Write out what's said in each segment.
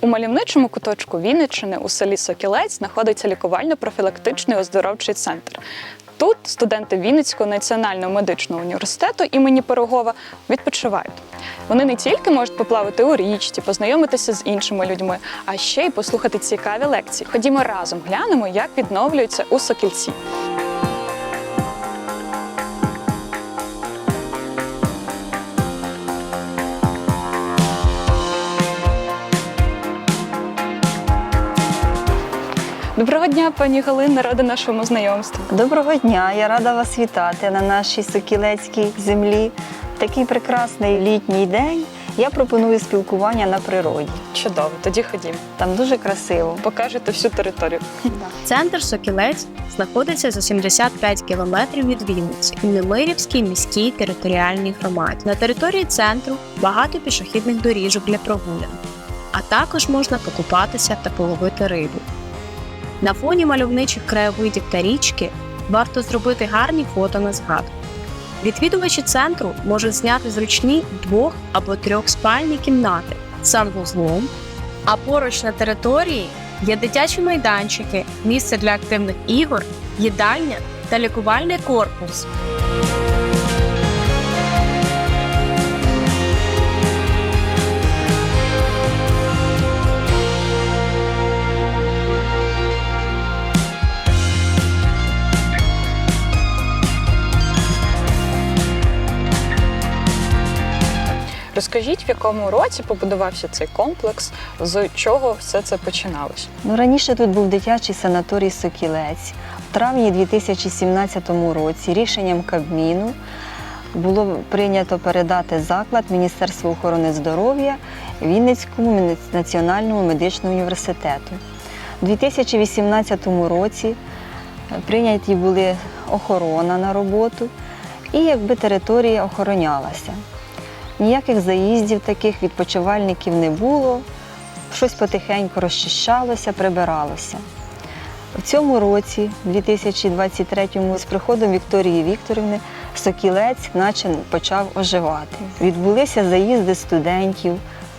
У мальовничому куточку Вінниччини у селі Сокілець знаходиться лікувально-профілактичний оздоровчий центр. Тут студенти Вінницького національного медичного університету імені Пирогова відпочивають. Вони не тільки можуть поплавати у річці, познайомитися з іншими людьми, а ще й послухати цікаві лекції. Ходімо разом глянемо, як відновлюється у Сокільці. Дня, пані Галина, рада нашому знайомству. Доброго дня! Я рада вас вітати на нашій сокілецькій землі. Такий прекрасний літній день. Я пропоную спілкування на природі. Чудово, тоді ходімо. Там дуже красиво. Покажете всю територію. Центр Сокілець знаходиться за 75 кілометрів від Вінниці у Немирівській міській територіальній громаді. На території центру багато пішохідних доріжок для прогулянок, а також можна покупатися та половити рибу. На фоні мальовничих краєвидів та річки варто зробити гарні фото на згадку. Відвідувачі центру можуть зняти зручні двох або трьохспальні кімнати з санвузлом, а поруч на території є дитячі майданчики, місце для активних ігор, їдальня та лікувальний корпус. Розкажіть, в якому році побудувався цей комплекс, з чого все це починалося? Ну, раніше тут був дитячий санаторій Сокілець. В травні 2017 році рішенням Кабміну було прийнято передати заклад Міністерства охорони здоров'я Вінницькому національному медичному університету. У 2018 році прийняті були охорона на роботу і якби територія охоронялася. Ніяких заїздів таких відпочивальників не було, щось потихеньку розчищалося, прибиралося. В цьому році, 2023-му, з приходом Вікторії Вікторівни, Сокілець наче почав оживати. Відбулися заїзди студентів,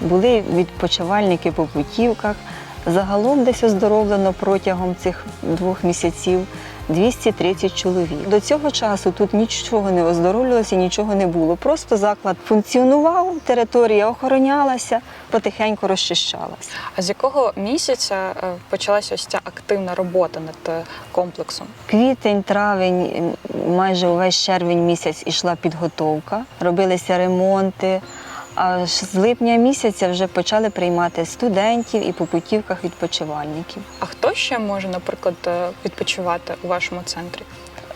були відпочивальники по путівках. Загалом десь оздоровлено протягом цих двох місяців 230 чоловік. До цього часу тут нічого не оздоровлювалося, нічого не було. Просто заклад функціонував, територія охоронялася, потихеньку розчищалася. А з якого місяця е, почалася ось ця активна робота над е, комплексом? Квітень, травень, майже увесь червень місяць ішла підготовка, робилися ремонти. А з липня місяця вже почали приймати студентів і по путівках відпочивальників. А хто ще може, наприклад, е, відпочивати у вашому центрі?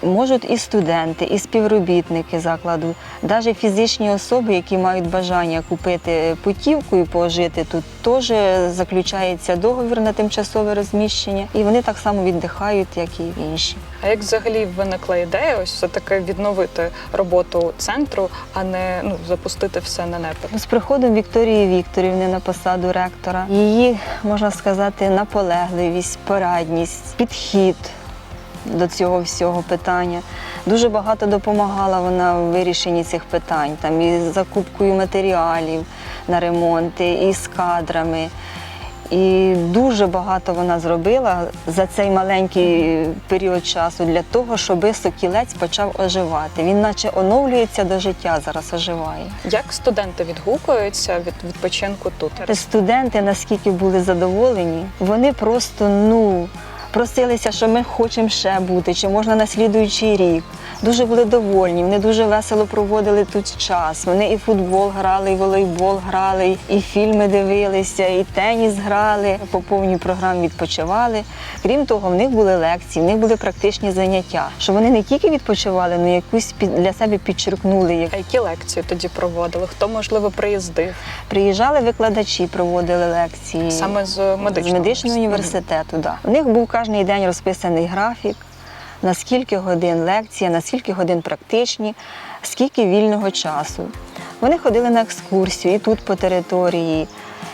Можуть і студенти, і співробітники закладу, навіть фізичні особи, які мають бажання купити путівку і пожити тут, теж заключається договір на тимчасове розміщення, і вони так само віддихають, як і інші. А як взагалі виникла ідея ось все таки відновити роботу центру, а не ну запустити все на непад? З приходом Вікторії Вікторівни на посаду ректора, її можна сказати, наполегливість, порадність, підхід до цього всього питання. Дуже багато допомагала вона в вирішенні цих питань, там і з закупкою матеріалів на ремонти, і з кадрами. І дуже багато вона зробила за цей маленький період часу для того, щоб сокілець почав оживати. Він наче оновлюється до життя, зараз оживає. Як студенти відгукуються від відпочинку тут? Студенти, наскільки були задоволені, вони просто ну просилися, що ми хочемо ще бути, чи можна на слідуючий рік. Дуже були довольні, вони дуже весело проводили тут час. Вони і футбол грали, і волейбол грали, і фільми дивилися, і теніс грали, по повній програмі відпочивали. Крім того, в них були лекції, в них були практичні заняття. Що вони не тільки відпочивали, але якусь для себе підчеркнули. А які лекції тоді проводили? Хто можливо приїздив Приїжджали викладачі, проводили лекції. саме з медичного з медичного університету. Да. У них був кожен день розписаний графік, на скільки годин лекція, на скільки годин практичні, скільки вільного часу. Вони ходили на екскурсію і тут по території,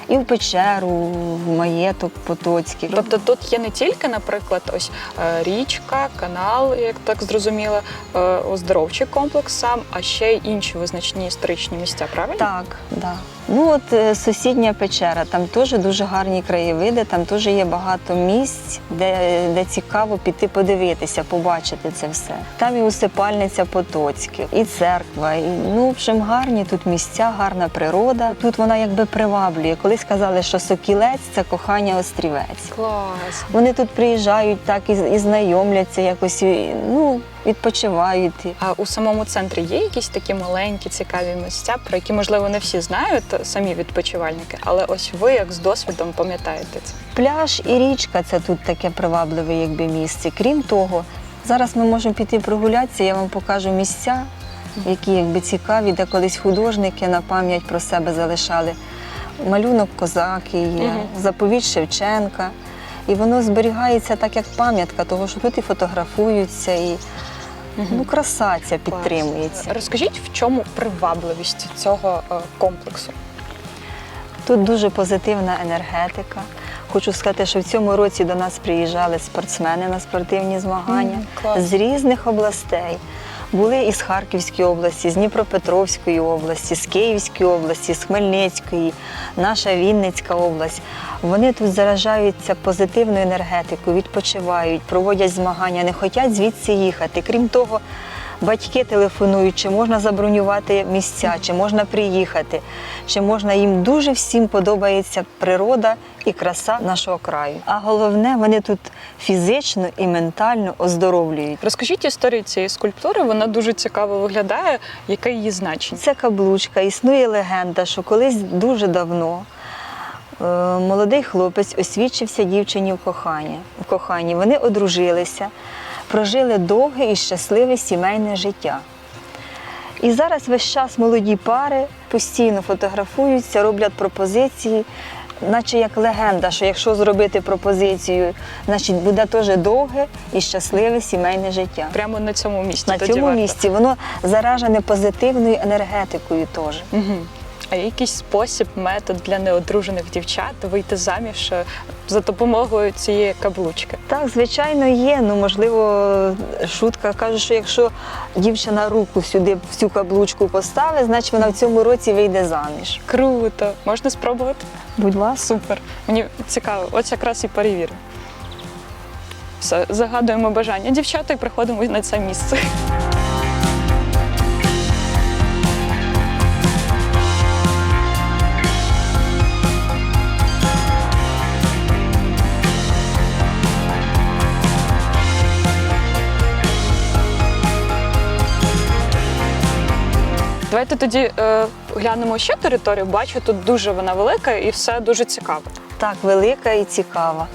і в печеру, в маєток Потоцький. Тобто тут є не тільки, наприклад, ось е, річка, канал, як так зрозуміло, е, оздоровчий комплекс сам, а ще й інші визначні історичні місця, правильно? Так, да. Ну от е, сусідня печера, там теж дуже гарні краєвиди, там теж є багато місць, де, де цікаво піти подивитися, побачити це все. Там і усипальниця Потоцьких, і церква. І, ну, в общем, гарні тут місця, гарна природа. Тут вона якби приваблює. Колись казали, що Сокілець це кохання острівець. Клас. Вони тут приїжджають так і, і знайомляться, якось і, ну, відпочивають. А у самому центрі є якісь такі маленькі цікаві місця, про які можливо не всі знають самі відпочивальники, але ось ви як з досвідом пам'ятаєте це. Пляж і річка це тут таке привабливе якби місце. Крім того, зараз ми можемо піти прогулятися, я вам покажу місця, які якби цікаві, де колись художники на пам'ять про себе залишали. Малюнок козаки є, Мгм. заповідь Шевченка. І воно зберігається так, як пам'ятка, того що тут і фотографуються, і ну, краса ця підтримується. Розкажіть, в чому привабливість цього е, комплексу? Тут дуже позитивна енергетика. Хочу сказати, що в цьому році до нас приїжджали спортсмени на спортивні змагання клас. з різних областей. Були із Харківської області, з Дніпропетровської області, з Київської області, з Хмельницької, наша Вінницька область. Вони тут заражаються позитивною енергетикою, відпочивають, проводять змагання, не хочуть звідси їхати. Крім того, батьки телефонують, чи можна забронювати місця, чи можна приїхати, чи можна їм дуже всім подобається природа і краса нашого краю. А головне, вони тут фізично і ментально оздоровлюють. Розкажіть історію цієї скульптури, вона дуже цікаво виглядає. Яке її значення? Це каблучка. Існує легенда, що колись дуже давно е, молодий хлопець освідчився дівчині в коханні. В коханні. Вони одружилися, прожили довге і щасливе сімейне життя. І зараз весь час молоді пари постійно фотографуються, роблять пропозиції, наче як легенда, що якщо зробити пропозицію, значить буде теж довге і щасливе сімейне життя. Прямо на цьому місці. На тоді цьому варто. місці воно заражене позитивною енергетикою теж. Угу. А якийсь спосіб, метод для неодружених дівчат вийти заміж е, за допомогою цієї каблучки? Так, звичайно, є. Ну, можливо, шутка каже, що якщо дівчина руку сюди в цю каблучку поставить, значить вона в цьому році вийде заміж. Круто! Можна спробувати? Будь ласка. Супер. Мені цікаво, ось якраз і перевірю. Все, загадуємо бажання дівчата і приходимо на це місце. Давайте тоді е, глянемо ще територію. Бачу, тут дуже вона велика і все дуже цікаво. Так, велика і цікава.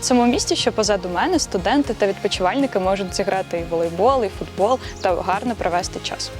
Цьому місці, що позаду мене, студенти та відпочивальники можуть зіграти і волейбол, і футбол та гарно провести час.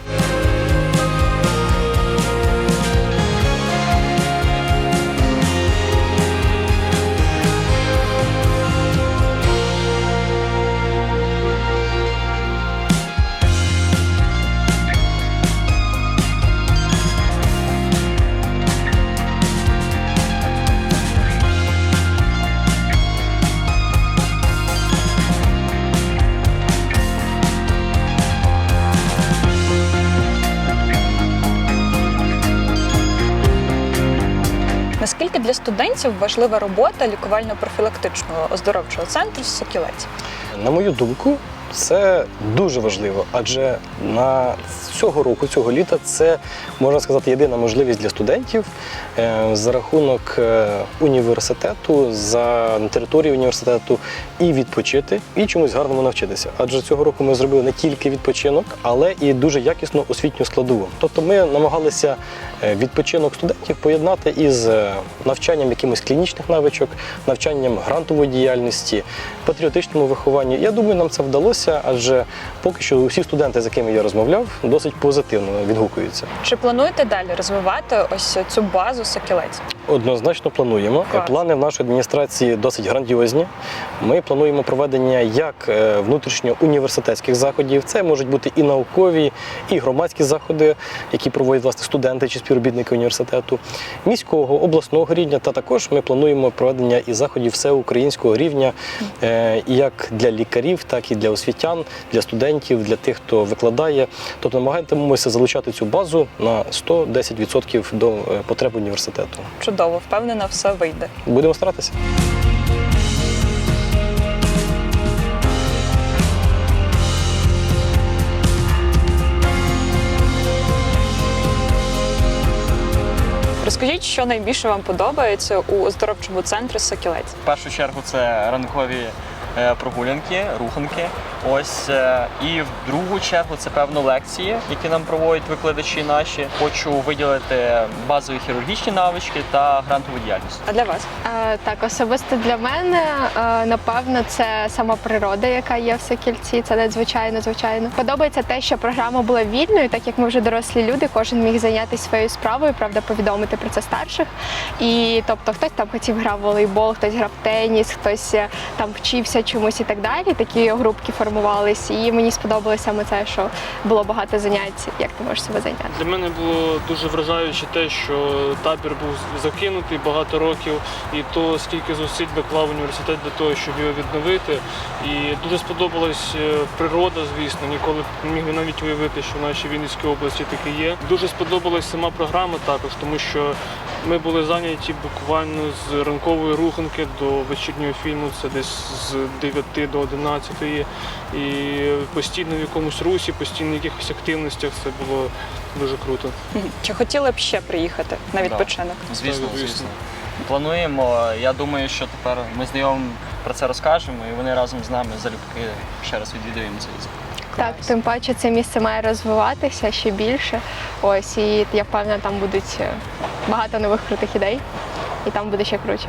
Наскільки для студентів важлива робота лікувально-профілактичного оздоровчого центру «Сокілець»? На мою думку, це дуже важливо, адже на цього року, цього літа, це можна сказати єдина можливість для студентів е, за рахунок е, університету, за території університету і відпочити, і чомусь гарному навчитися. Адже цього року ми зробили не тільки відпочинок, але і дуже якісну освітню складову. Тобто ми намагалися е, відпочинок студентів поєднати із навчанням якимось клінічних навичок, навчанням грантової діяльності, патріотичному вихованню. Я думаю, нам це вдалося. Розвиватися, адже поки що усі студенти, з якими я розмовляв, досить позитивно відгукуються. Чи плануєте далі розвивати ось цю базу сокілець? Однозначно плануємо. Клас. Плани в нашій адміністрації досить грандіозні. Ми плануємо проведення як е, внутрішньоуніверситетських заходів. Це можуть бути і наукові, і громадські заходи, які проводять власне студенти чи співробітники університету, міського, обласного рівня. Та також ми плануємо проведення і заходів всеукраїнського рівня, е, як для лікарів, так і для освітян, для студентів, для тих, хто викладає. Тобто намагаємося залучати цю базу на 110% до е, потреб університету. Чудово, впевнена, все вийде. Будемо старатися. Розкажіть, що найбільше вам подобається у оздоровчому центрі Сокілець? В першу чергу це ранкові е, прогулянки, руханки. Ось е, і в другу чергу це певно лекції, які нам проводять викладачі наші. Хочу виділити базові хірургічні навички та грантову діяльність. А для вас? Е, Так, особисто для мене, е, напевно, це сама природа, яка є в Сокільці. Це надзвичайно звичайно. Подобається те, що програма була вільною, так як ми вже дорослі люди, кожен міг зайнятися своєю справою, правда, повідомити про це старших. І тобто, хтось там хотів грав волейбол, хтось грав теніс, хтось е, там вчився чомусь і так далі. Такі групки формувались. І мені сподобалося саме це, що було багато занять, як ти можеш себе зайняти. Для мене було дуже вражаюче те, що табір був закинутий багато років, і то скільки зусиль доклав університет для того, щоб його відновити. І дуже сподобалась е, природа, звісно. Ніколи не міг навіть уявити, що в нашій Вінницькій області таке є. Дуже сподобалась сама програма також, тому що ми були зайняті буквально з ранкової руханки до вечірнього фільму, це десь з 9 до 11. І постійно в якомусь русі, постійно в якихось активностях це було дуже круто. Чи хотіли б ще приїхати на відпочинок? Звісно, звісно. звісно. Плануємо. Я думаю, що тепер ми знайомим про це розкажемо, і вони разом з нами залюбки ще раз відвідуємо цей Так, тим паче це місце має розвиватися ще більше. Ось і я впевнена, там будуть е, багато нових крутих ідей, і там буде ще круче.